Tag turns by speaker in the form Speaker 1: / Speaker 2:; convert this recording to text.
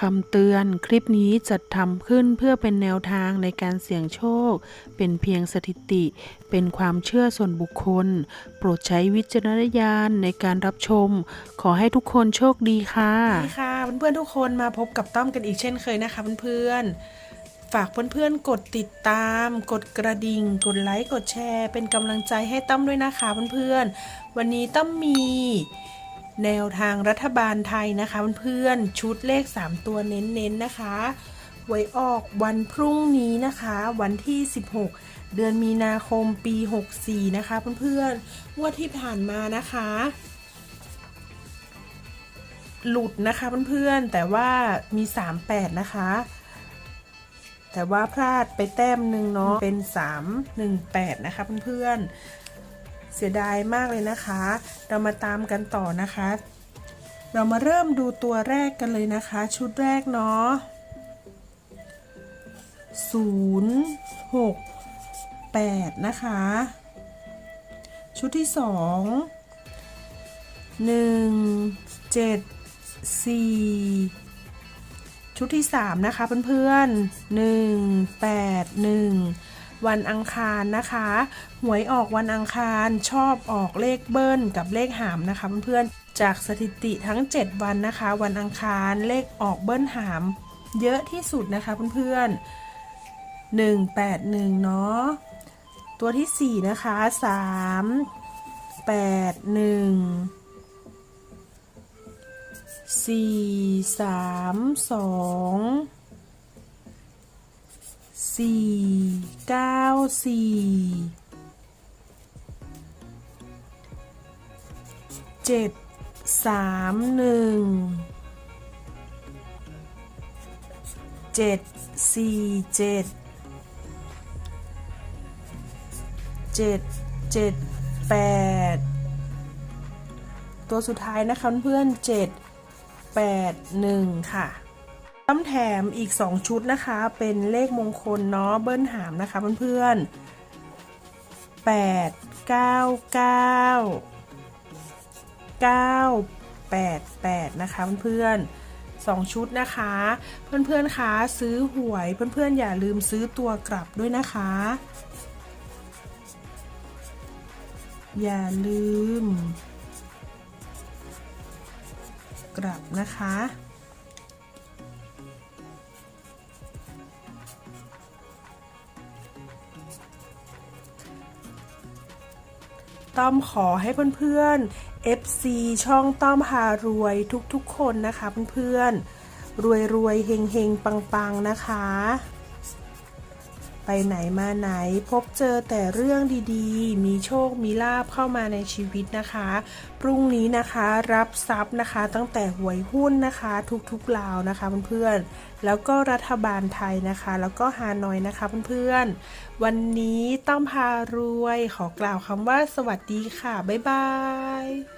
Speaker 1: คำเตือนคลิปนี้จัดทำขึ้นเพื่อเป็นแนวทางในการเสี่ยงโชค เป็นเพียงสถิติ เป็นความเชื่อส่วนบุคคล โปรดใช้วิจารณญาณในการรับชม ขอให้ทุกคนโชคดีค่ะ
Speaker 2: ดีค่ะเพื่อนๆทุกคนมาพบกับต้อมกันอีกเช่นเคยนะคะเพื่อนๆฝากเพื่อนๆกดติดตาม กดกระดิ่ง กดไลค์กดแชร์ เป็นกำลังใจให้ต้อมด้วยนะคะเพื่อนๆวันนี้ต้อมมี แนวทางรัฐบาลไทยนะคะเพื่อนๆชุดเลข 3 ตัวเน้นๆนะคะไว้ออกวันพรุ่งนี้นะคะ วันที่ 16 เดือนมีนาคมปี 64 นะคะเพื่อนๆงวดที่ผ่านมานะคะ หลุดนะคะเพื่อนๆแต่ว่ามี 38 นะคะ แต่ว่าพลาดไปแต้มหนึ่งเนาะเป็น 318 นะคะเพื่อนๆ เสียดายมากเลยนะคะ เรามาตามกันต่อนะคะ เรามาเริ่มดูตัวแรกกันเลยนะคะ ชุดแรกเนาะ0 6 8นะคะ ชุดที่สองหนึ่งเจ็ดสี่ชุดที่สามนะคะเพื่อนๆหนึ่งแปดหนึ่ง วันอังคารนะคะ หวยออกวันอังคารชอบออกเลขเบิ้ลกับเลขหามนะคะเพื่อนๆจากสถิติทั้ง 7 วันนะคะ วันอังคารเลขออกเบิ้ลหาม เยอะที่สุดนะคะเพื่อนๆ181 เนาะ ตัวที่ 4 นะคะ 3 8 1 4 3 2 4 เก้าสี่เจ็ดสามหนึ่งเจ็ดสี่เจ็ดเจ็ดเจ็ดแปดตัวสุดท้ายนะคะเพื่อนเจ็ดแปดหนึ่งค่ะ ต้มแถมอีก 2 ชุดนะคะ เป็นเลขมงคลเนาะเบิ้ลหามนะคะเพื่อนๆแปดเก้าเก้าเก้าแปดแปดนะคะเพื่อนๆสองชุดนะคะ เพื่อนๆคะซื้อหวยเพื่อนๆอย่าลืมซื้อตัวกลับด้วยนะคะ อย่าลืม กลับนะคะ ต้อมขอให้เพื่อนๆ FC ช่องต้อมพารวยทุกๆคนนะคะเพื่อนๆ รวยรวยๆเฮงเฮงปังปังๆ นะคะ ไปไหนมาไหน พบเจอแต่เรื่องดีๆ มีโชคมีลาบเข้ามาในชีวิตนะคะ พรุ่งนี้นะคะรับทรัพย์นะคะ ตั้งแต่หวยหุ้นนะคะ ทุกๆราวนะคะเพื่อนๆแล้วก็รัฐบาลไทยนะคะ แล้วก็ฮานอยนะคะเพื่อนๆวันนี้ต้องพารวยขอกล่าวคำว่าสวัสดีค่ะ บ๊ายบาย